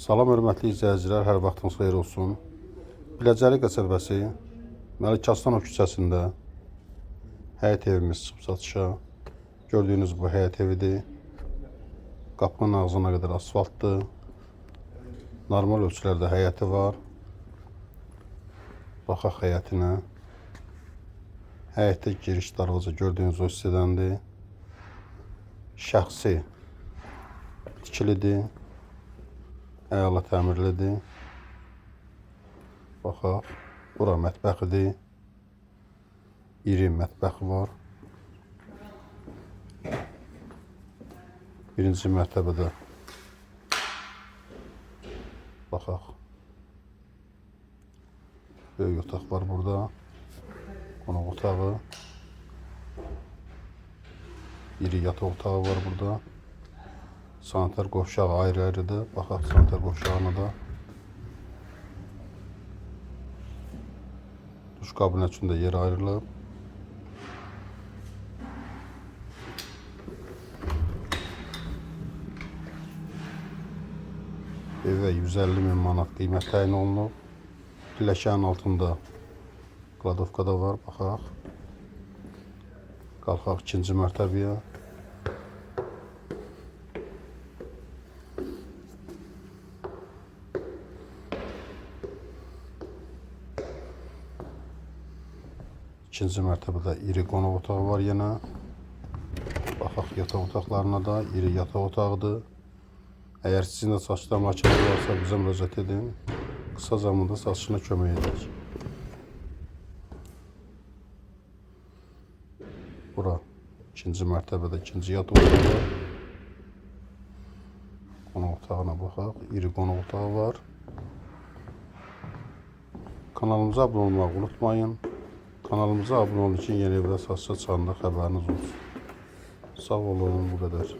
Salam hörmətli izləyicilər, hər vaxtınız xeyir olsun. Biləcəri qəsəbəsi Məlik Aslanov küçəsində həyət evimiz çıxıb satışa. Gördüyünüz bu həyət evidir. Qapının ağzına qədər asfaltdır. Normal ölçülərdə həyəti var. Baxaq həyətinə. Həyətdə giriş darğıcı gördüyünüz o hissədəndir. Şəxsi tikilidir. Əla təmirlidir. Baxaq. Bura mətbəxidir. İri mətbəxi var. Birinci mərtəbədə. Baxaq. Böyük otaq var burada. Qonaq otağı. İri yataq otağı var burada. Sanitar qovşağı ayrı-ayrıdır. Baxaq sanitar qovşağına da. Duş kabinə üçün də yer ayrılıb. Evə 150 min manat qiymət təyin olunub. Pilləkənin altında kladovka da var, baxaq. Qalxaq ikinci mərtəbəyə. İkinci mərtəbədə iri qonaq otağı var yenə. Baxaq yataq otaqlarına da iri yataq otağıdır. Əgər sizin də saçda makine varsa bizə müraciət edin. Qısa zamanda satışına kömək edək. Bura ikinci mərtəbədə ikinci yataq otağı. Qonaq otağına baxaq. İri qonaq otağı var. Kanalımıza abunə olmağı unutmayın. Kanalımıza abunə olun ki, yeni evdə satışa çıxanda xəbəriniz olsun. Sağ olun, bu qədər.